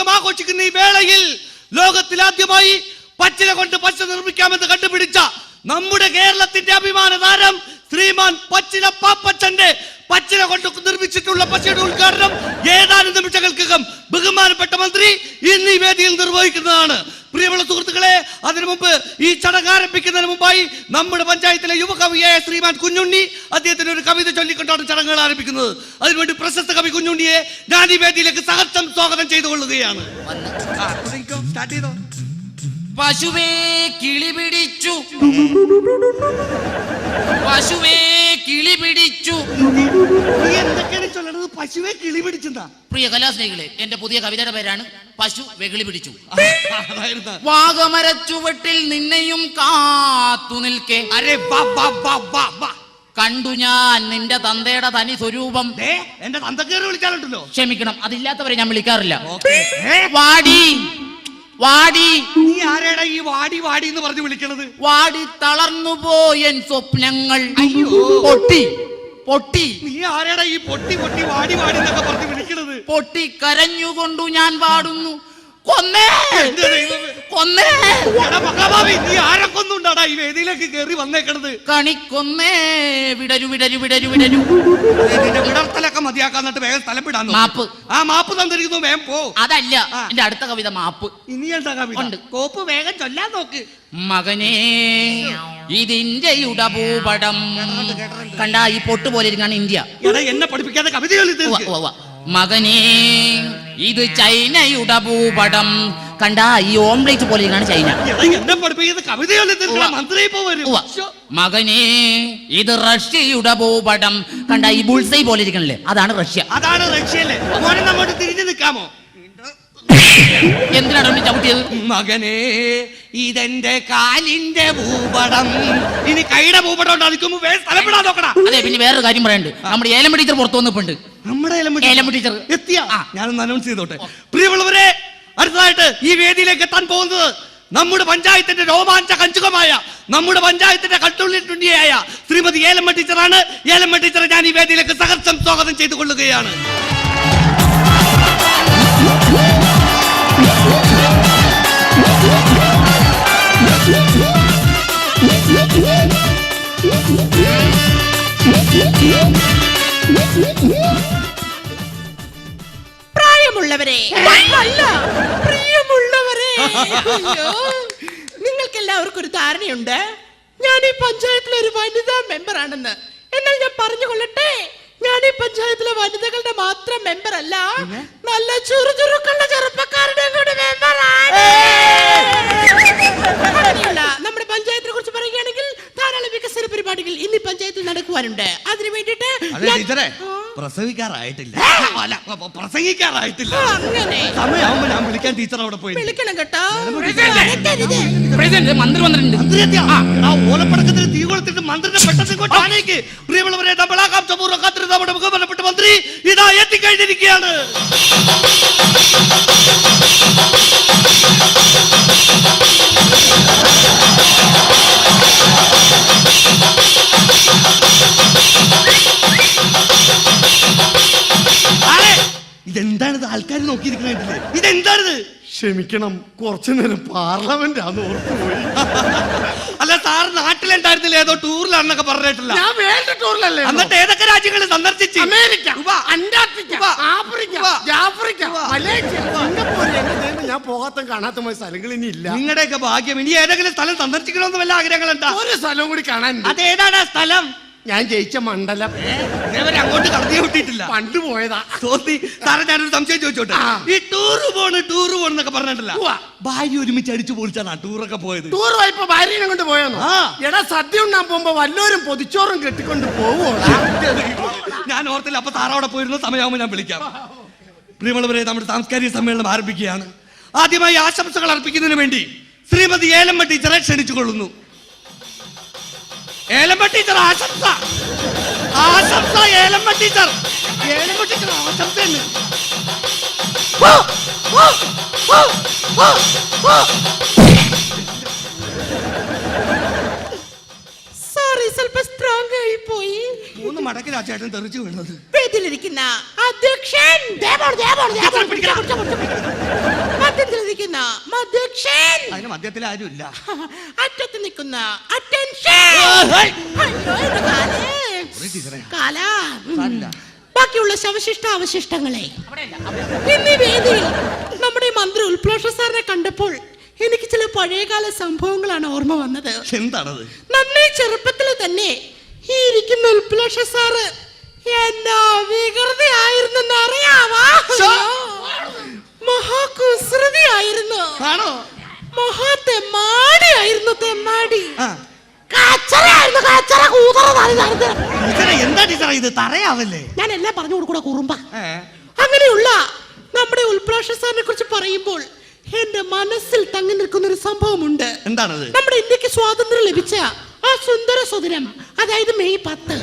വാർഷികം ആഘോഷിക്കുന്ന ഈ വേളയിൽ ലോകത്തിൽ ആദ്യമായി പച്ചില കൊണ്ട് പച്ച നിർമ്മിക്കാമെന്ന് കണ്ടുപിടിച്ച നമ്മുടെ കേരളത്തിന്റെ അഭിമാന താരം ശ്രീമാൻ പച്ചില പാപ്പച്ചന്റെ പച്ചില കൊണ്ട് നിർമ്മിച്ചിട്ടുള്ള പച്ചയുടെ ഉദ്ഘാടനം ഏതാനും നിമിഷങ്ങൾക്കകം ബഹുമാനപ്പെട്ട മന്ത്രി ഇന്ന് ഈ വേദിയിൽ നിർവഹിക്കുന്നതാണ്. പ്രിയമുള്ള സുഹൃത്തുക്കളെ അതിനു മുമ്പ് ഈ ചടങ്ങ് ആരംഭിക്കുന്നതിന് മുമ്പായി നമ്മുടെ പഞ്ചായത്തിലെ യുവകവിയായ ശ്രീമാൻ കുഞ്ഞുണ്ണി അദ്ദേഹത്തിന് ഒരു കവിത ചൊല്ലിക്കൊണ്ടാണ് ചടങ്ങുകൾ ആരംഭിക്കുന്നത്. അതിനുവേണ്ടി പ്രശസ്ത കവി കുഞ്ഞുണ്ണിയെ ഞാൻ ഈ വേദിയിലേക്ക് സഹർഷം സ്വാഗതം ചെയ്തുകൊള്ളുകയാണ്. കൊള്ളുകയാണ് ചെയ്തോ പശുവേ കിളി പിടിച്ചു. പശുവേ കിളി പിടിച്ചു. നീ എന്തൊക്കെയാണ് ചൊല്ലണത്? പശുവെ കിളി പിടിച്ചാ പ്രിയ കലാസ്നേഹികളെ എന്റെ പുതിയ കവിതയുടെ പേരാണ് പശു വെകിളി പിടിച്ചു. അതായിരുന്നു. വാഗമരച്ചുവട്ടിൽ നിന്നെയും കാത്തു നിൽക്കെ. അരെ കണ്ടു ഞാൻ നിന്റെ തന്തയുടെ തനി സ്വരൂപം. ദേ എന്റെ തന്തക്കേറി വിളിച്ചാലുണ്ടല്ലോ. ക്ഷമിക്കണം അതില്ലാത്തവരെ ഞാൻ വിളിക്കാറില്ല. വാടി. വാടി. നീ ആരേടാ ഈ വാടി വാടി എന്ന് പറഞ്ഞു വിളിക്കണത്? വാടി തളർന്നു പോയൻ സ്വപ്നങ്ങൾ. അയ്യോ. പൊട്ടി പൊട്ടി. നീ ആരേടാ ഈ പൊട്ടി പൊട്ടി വാടി വാടി എന്നൊക്കെ പറഞ്ഞു വിളിക്കണത്? പൊട്ടി കരഞ്ഞുകൊണ്ടു ഞാൻ പാടുന്നു കൊന്നേ. കൊന്നേ. മഹാഭാവി നീ ആരെ കൊന്നുണ്ടാടാ? ഈ വേദിയിലേക്ക് കയറി വന്നേക്കണത്. കണിക്കൊന്നേ വിടരു വിടരു വിടരു വിടരു. നിന്റെ വിടർത്തലൊക്കെ മതിയാക്കാൻ എന്നിട്ട് വേഗം സ്ഥലം വിടാൻ മാപ്പ്. ആ മാപ്പ് തന്നിരിക്കുന്നു വേഗം പോ. അതല്ല എന്റെ അടുത്ത കവിത മാപ്പ്. ഇനി എന്താ കവിത. കോപ്പ് വേഗം ചൊല്ലാൻ നോക്ക്. മകനേ ഇതിന്റെ ഉടഭൂപടം. കണ്ട ഈ പൊട്ട് പോലെ ഇരിക്കാണ് ഇന്ത്യ. എന്നെ പഠിപ്പിക്കാതെ കവിത. മകനേ ഇത് ചൈനയുടെ ഭൂപടം കണ്ട ഈ ഓംലേറ്റ് പോലെ ഇരിക്കാണ് ചൈന. മകനെ ഇത് റഷ്യയുടെ ഭൂപടം. കണ്ട ഈ ബുൾസൈ പോലെ ഇരിക്കണല്ലേ? അതാണ് റഷ്യ. അതാണ് റഷ്യല്ലേ തിരിഞ്ഞു നിൽക്കാമോ? എന്തിനാണ് അവനെ ചവിട്ടിയത്? മകനെ ഇതെന്റെ കാലിന്റെ ഭൂപടം. ഇനി കൈയുടെ ഭൂപടം ഉണ്ട് അതിക്കുമ്പോ വേഗം സ്ഥലം നോക്കടാ. അതെ പിന്നെ വേറൊരു കാര്യം പറയണ്ട്. നമ്മുടെ ഏലമ്പ ടീച്ചർ പുറത്തു വന്നിട്ടുണ്ട്. നമ്മുടെ ഏലമ്പ ടീച്ചർ? എത്തിയ. ഞാനൊന്ന് അനൗൺസ് ചെയ്തോട്ടെ. പ്രിയമുള്ളവരെ അടുത്തതായിട്ട് ഈ വേദിയിലേക്ക് എത്താൻ പോകുന്നത് നമ്മുടെ പഞ്ചായത്തിന്റെ രോമാഞ്ച കഞ്ചുകമായ നമ്മുടെ പഞ്ചായത്തിന്റെ കട്ടുള്ളിട്ടുണ്ടിയായ ശ്രീമതി ഏലമ്മ ടീച്ചറാണ്. ഏലമ്മ ടീച്ചറെ ഞാൻ ഈ വേദിയിലേക്ക് സഹർഷം സ്വാഗതം ചെയ്തു കൊള്ളുകയാണ് പ്രായമുള്ളവരെ അല്ല. നിങ്ങൾക്ക് എല്ലാവർക്കും ഒരു ധാരണയുണ്ട്. ഞാൻ ഈ പഞ്ചായത്തിലെ ഒരു വനിതാ മെമ്പർ ആണെന്ന് എന്നാൽ ഞാൻ പറഞ്ഞു കൊള്ളട്ടെ ഞാൻ ഈ പഞ്ചായത്തിലെ വനിതകളുടെ മാത്രം മെമ്പർ അല്ല നല്ല ചുറുചുറുക്കുള്ള ചെറുപ്പക്കാരുടെ കൂടെ മെമ്പർ ആണ് നമ്മുടെ പഞ്ചായത്തിനെ കുറിച്ച് ധാരാളം വികസന പരിപാടികൾ ഇനി പഞ്ചായത്തിൽ നടക്കുവാനുണ്ട്. അതിനു വേണ്ടിട്ട് അതെ ടീച്ചറെ പ്രസവിക്കാറായിട്ടില്ല. അല്ല പ- പ- പ്രസംഗിക്കാറായിട്ടില്ല. അങ്ങനെ. സമയമാകുമ്പോ ഞാൻ വിളിക്കാൻ ടീച്ചർ അവിടെ പോയി. വിളിക്കണം കേട്ടോ. പ്രസിഡന്റ് മന്ത്രി വന്നിട്ടുണ്ട്. ഓലപ്പടക്കത്തിന് തീ കൊളുത്തിട്ട് മന്ത്രിയുടെ പെട്ടെന്ന് ഇങ്ങോട്ട് ആനയിക്ക്. പ്രിയമുള്ളവരെ നമ്മൾ ആകാംക്ഷപൂർവം കാത്തിരുന്ന നമ്മുടെ ബഹുമാനപ്പെട്ട മന്ത്രി ഇതാ എത്തിക്കഴിഞ്ഞിരിക്കുകയാണ്. ക്ഷമിക്കണം. കുറച്ചു നേരം പാർലമെന്റ് ആന്ന് ഓർത്തുപോയി അല്ല സാർ നാട്ടിലുണ്ടായിരുന്നില്ല ഏതോ ടൂറിലാണെന്നൊക്കെ പറഞ്ഞിട്ടില്ല. ഞാൻ വേൾഡ് ടൂറിലല്ലേ എന്നിട്ട് ഏതൊക്കെ രാജ്യങ്ങൾ സന്ദർശിച്ച്? America. Antarctica Africa. Africa Malaysia ഞാൻ പോകാത്ത കാണാത്ത സ്ഥലങ്ങൾ ഇനി ഇല്ല. നിങ്ങളുടെയൊക്കെ ഭാഗ്യം. ഇനി ഏതെങ്കിലും സ്ഥലം സന്ദർശിക്കണമെന്ന് വല്ല ആഗ്രഹങ്ങളുണ്ടോ? ഒരു സ്ഥലവും കൂടി കാണാൻ അതേതാണ് ഏതാണ് സ്ഥലം? ഞാൻ ജയിച്ച മണ്ഡലം. ഇതേവരെ അങ്ങോട്ട് കടത്തി വിട്ടിട്ടില്ല. പണ്ട് പോയതാ. തോന്നി. സാറേ ഞാനൊരു സംശയം ചോദിച്ചോട്ടെ? ആ. ഈ ടൂറ് പോണ് ടൂറ് പോണെന്നൊക്കെ പറഞ്ഞിട്ടില്ല. ഉവ്വ. ഭാര്യ ഒരുമിച്ച് അടിച്ചു പൊളിച്ചാണ് ടൂറൊക്കെ പോയത്. ടൂർ പോയപ്പോ ഭാര്യനെ കൊണ്ട് പോയെന്നോ? ആ. എടാ സദ്യ ഉണ്ടാൻ പോകുമ്പോ വല്ലോരും പൊതിച്ചോറും കെട്ടിക്കൊണ്ട് പോവോ ഞാൻ ഓർത്തില്ല. അപ്പൊ സാറ് അവിടെ പോയിരുന്ന സമയമാകുമ്പോൾ ഞാൻ വിളിക്കാം. പ്രിയമുള്ളവരെ നമ്മുടെ സാംസ്കാരിക സമ്മേളനം ആരംഭിക്കുകയാണ്. ആദ്യമായി ആശംസകൾ അർപ്പിക്കുന്നതിന് വേണ്ടി ശ്രീമതി ഏലമ്മ ടീച്ചറെ ക്ഷണിച്ചു ഏലമ്പ ടീച്ചർ ആശംസ. ആശംസ ഏലമ്പ സോറി സ്വല്പം സ്ട്രോങ് ആയി പോയി. മൂന്ന് മടക്കി ആ തെറിച്ചു വീണത്. വേദിയിലിരിക്കുന്ന അധ്യക്ഷൻ. മധ്യത്തിലിരിക്കുന്ന മധ്യക്ഷൻ. അതിന് മധ്യത്തിൽ ആരുമില്ല അറ്റത്ത് നിൽക്കുന്ന കാലേ. ബാക്കിയുള്ള ശവശിഷ്ട അവശിഷ്ടങ്ങളെ. ഇന്ന് ഈ വേദിയിൽ നമ്മുടെ മന്ത്രി ഉൽപ്ലോഷ സാറിനെ കണ്ടപ്പോൾ എനിക്ക് ചില പഴയകാല സംഭവങ്ങളാണ് ഓർമ്മ വന്നത്. എന്താണത്? നന്നേ ചെറുപ്പത്തിൽ തന്നെ ഈ ഇരിക്കുന്ന ഉൽപ്ലോഷ സാറ് എന്നാ വികൃതിയായിരുന്നെന്ന് അറിയാവാ. മഹാകുസൃതിയായിരുന്നു. ആണോ? ആയിരുന്നു തെമ്മാടി. എന്താ ടീച്ചറെ ഇത്? തറയാവല്ലേ? ഞാൻ എല്ലാം പറഞ്ഞു കൊടുക്കൂടാ കുറുമ്പ. അങ്ങനെയുള്ള നമ്മുടെ ഉൽപ്രാഷ സാറിനെ കുറിച്ച് പറയുമ്പോൾ എന്റെ മനസ്സിൽ തങ്ങി നിൽക്കുന്ന ഒരു സംഭവമുണ്ട്. എന്താണത്? നമ്മുടെ ഇന്ത്യയ്ക്ക് സ്വാതന്ത്ര്യം ലഭിച്ച ആ സുന്ദര സുദിനം അതായത് മെയ് പത്ത്.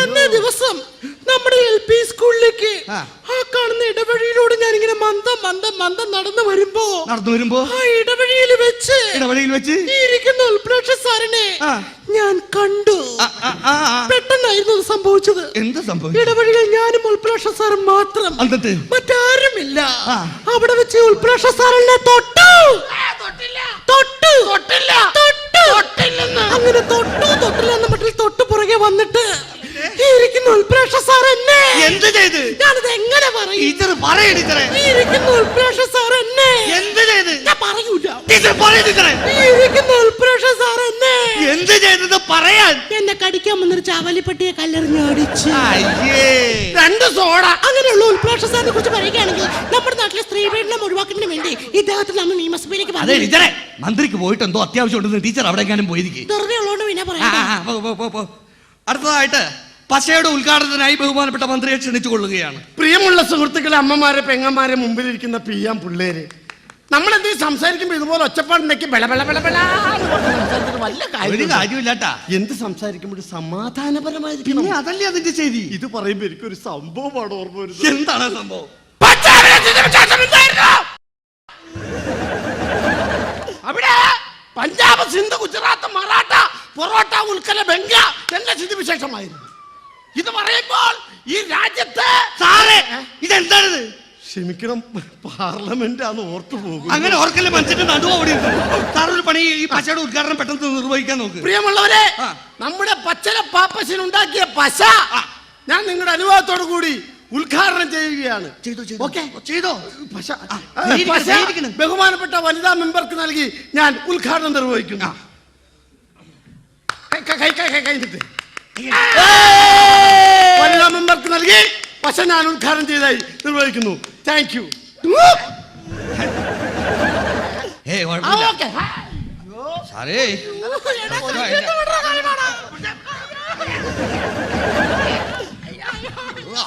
അന്ന് ദിവസം നമ്മുടെ എൽ പി സ്കൂളിലേക്ക് കാണുന്ന ഇടവഴിയിലൂടെ ഞാൻ ഇങ്ങനെ മന്ദം മന്ദം മന്ദം നടന്നു വരുമ്പോ നടന്നു വരുമ്പോ? ആ ഇടവഴിയിൽ വെച്ച് ഇടവഴിയിൽ വെച്ച്? ഇരിക്കുന്ന ഉൽപ്രേക്ഷ സാറിനെ ഞാൻ കണ്ടു. പെട്ടെന്നായിരുന്നു സംഭവിച്ചത്. എന്ത് സംഭവിച്ചു? ഇടവഴിയിൽ ഞാനും ഉൽപ്രേക്ഷ സാറും മാത്രം. മറ്റാരുമില്ല. അവിടെ വെച്ച് ഉൽപ്രേക്ഷ സാറിനെ തൊട്ടു. തൊട്ടു. തൊട്ടില്ല. തൊട്ടു. അങ്ങനെ തൊട്ടു തൊട്ടില്ല എന്ന മട്ടിൽ തൊട്ടു പുറകെ വന്നിട്ട് ഇരിക്കുന്ന ഉൽപ്രേക്ഷ എന്ത് ചെയ്ത്? ഞാനത് എങ്ങനെ പറയും? ടീച്ചർ പറയ ടീച്ചറെ. ഈ ഇരിക്കുന്ന സാർ എന്നെ. എന്ത് ചെയ്ത്? ഞാൻ പറയൂല. ടീച്ചർ പറയ ടീച്ചറെ. ഈ ഇരിക്കുന്ന സാർ എന്നെ. എന്ത് ചെയ്തത് പറയാൻ? എന്നെ കടിക്കാൻ വന്നൊരു ചാവലിപ്പട്ടിയെ കല്ലെറിഞ്ഞ് അടിച്ച്. അയ്യേ. രണ്ട് സോഡ. അങ്ങനെയുള്ള ഉൾപ്രാഷ സാറിനെ കുറിച്ച് പറയുകയാണെങ്കിൽ നമ്മുടെ നാട്ടിലെ സ്ത്രീ പീഡനം ഒഴിവാക്കുന്നതിന് വേണ്ടി ഇദ്ദേഹത്തിന് നമ്മൾ നിയമസഭയിലേക്ക് അതെ ടീച്ചറെ മന്ത്രിക്ക് പോയിട്ട് എന്തോ അത്യാവശ്യം ഉണ്ടെന്ന് ടീച്ചർ അവിടെ എങ്ങാനും പോയിരിക്കും. വെറുതെ ഉള്ളതുകൊണ്ട് പിന്നെ പറയാം അടുത്തതായിട്ട് പശയുടെ ഉദ്ഘാടനത്തിനായി ബഹുമാനപ്പെട്ട മന്ത്രിയെ ക്ഷണിച്ചു കൊള്ളുകയാണ് പ്രിയമുള്ള സുഹൃത്തുക്കളെ അമ്മമാരെ പെങ്ങന്മാരെ മുമ്പിലിരിക്കുന്ന പിയാം പിള്ളേര്. നമ്മൾ എന്തെങ്കിലും സംസാരിക്കുമ്പോ ഇതുപോലെ എന്ന് പറഞ്ഞ് സംസാരിച്ചിട്ട് വല്ല ഒരു കാര്യം കാര്യമില്ലാട്ടാ. എന്ത് സംസാരിക്കുമ്പോഴും സമാധാനപരമായിരിക്കണം. പിന്നെ അതല്ലേ അതിന്റെ ശരി? ഇത് പറയുമ്പോ എനിക്കൊരു സംഭവമാണ് ഓർമ്മ വരുന്നത്. എന്താണ് സംഭവം? അവിടെ പഞ്ചാബ് സിന്ധു ഗുജറാത്ത് മറാഠ പൊറോട്ട ഉൽക്കല ബംഗ സ്ഥിതി സ്ഥിതിവിശേഷമായിരുന്നു. ഇത് പറയുമ്പോൾ ഈ രാജ്യത്ത് സാറേ ഇതെന്താണിത് ക്ഷമിക്കണം പാർലമെന്റ് ആന്ന് ഓർത്തു പോകും അങ്ങനെ ഓർക്കല്ലേ മനസ്സിന്റെ നടുവ് അവിടെ സാർ ഒരു പണി ഈ പശയുടെ ഉദ്ഘാടനം പെട്ടെന്ന് നിർവഹിക്കാൻ നോക്ക് പ്രിയമുള്ളവരെ നമ്മുടെ നമ്മുടെ പച്ചല പാപ്പശനുണ്ടാക്കിയ പശ ഞാൻ നിങ്ങളുടെ അനുഭവത്തോടു കൂടി ഉദ്ഘാടനം ചെയ്യുകയാണ് ചെയ്തോ. ബഹുമാനപ്പെട്ട വനിതാ മെമ്പർക്ക് നൽകി ഞാൻ ഉദ്ഘാടനം നിർവഹിക്കുന്നു കൈ- കൈ- കൈ- കൈ-. വനിതാ മെമ്പർക്ക് നൽകി പക്ഷെ ഞാൻ ഉദ്ഘാടനം ചെയ്തായി നിർവഹിക്കുന്നു. താങ്ക് യു സാറേ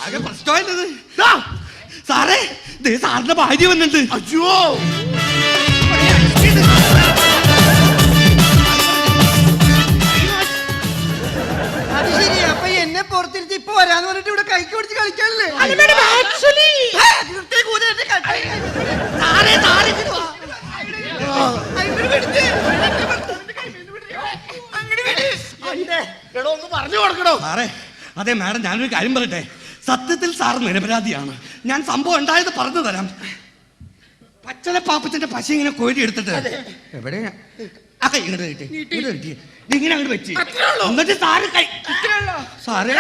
ആകെ സാറിന്റെ ഭാര്യ വന്നിട്ടുണ്ട്. അയ്യോ. എന്നെ പുറത്തിരുത്തി ഇപ്പൊ വരാന്ന് പറഞ്ഞിട്ട് ഇവിടെ കൈക്ക് പിടിച്ച് കളിക്കാനല്ലേ? നിർത്തി കളി. ഇങ്ങട് വാ. പിടിച്ച്. അങ്ങട് പിടി. എടോ ഒന്ന് പറഞ്ഞു കൊടുക്കണോ സാറേ അതെ മാഡം ഞാനൊരു കാര്യം പറയട്ടെ? സത്യത്തിൽ സാർ നിരപരാധിയാണ്. ഞാൻ സംഭവം ഉണ്ടായത് പറഞ്ഞു തരാം. പച്ചല പാപ്പച്ചന്റെ പശ ഇങ്ങനെ കോരി എടുത്തിട്ട്. എവിടെയാ? ആ കൈ ഇങ്ങോട്ട് കിട്ടി ഇങ്ങോട്ട് കിട്ടി ഇങ്ങനെ അങ്ങോട്ട് വെച്ച്. എന്നിട്ട് സാറ് കൈ സാറേ.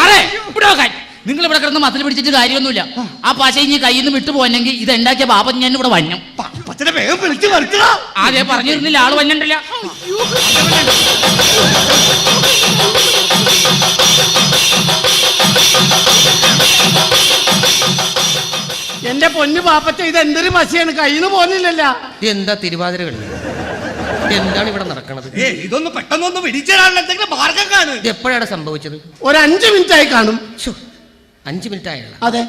അതെ ഇവിടെ കൈ. നിങ്ങൾ ഇവിടെ കിടന്ന് മത്തിൽ പിടിച്ചിട്ട് കാര്യമൊന്നുമില്ല. ആ. പശ ഇനി കയ്യിൽ നിന്ന് വിട്ടു പോയെങ്കിൽ ഇത് ഉണ്ടാക്കിയ പാപം ഞാൻ ഇവിടെ വന്നു. പച്ചനെ വേഗം വിളിച്ച് ആദ്യം പറഞ്ഞിരുന്നില്ല ആൾ വന്നിട്ടില്ല. എന്റെ പൊന്നു പാപ്പച്ച ഇത് എന്തൊരു മസിയാണ് കയ്യിൽ നിന്ന് പോന്നില്ലല്ല. എന്താ തിരുവാതിര കളി എന്താണ് ഇവിടെ നടക്കണത്? ഏ ഇതൊന്ന് പെട്ടെന്നൊന്ന് എന്തെങ്കിലും മാർഗം കാണു എപ്പോഴാണ് സംഭവിച്ചത്? ഒരു അഞ്ചു മിനിറ്റ് ആയി കാണും. ശ്ശോ, അഞ്ച് മിനിറ്റ് ആയുള്ള അതെ.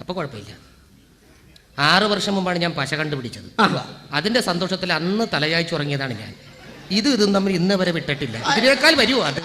അപ്പൊ കുഴപ്പമില്ല. ആറ് വർഷം മുമ്പാണ് ഞാൻ പശ കണ്ടുപിടിച്ചത്. ആ. അതിന്റെ സന്തോഷത്തിൽ അന്ന് തലയാഴ്ച ഉറങ്ങിയതാണ് ഞാൻ. ഇത് ഇതും തമ്മിൽ ഇന്ന് വരെ വിട്ടിട്ടില്ല. ഇതിനേക്കാൾ വരുമോ അത്?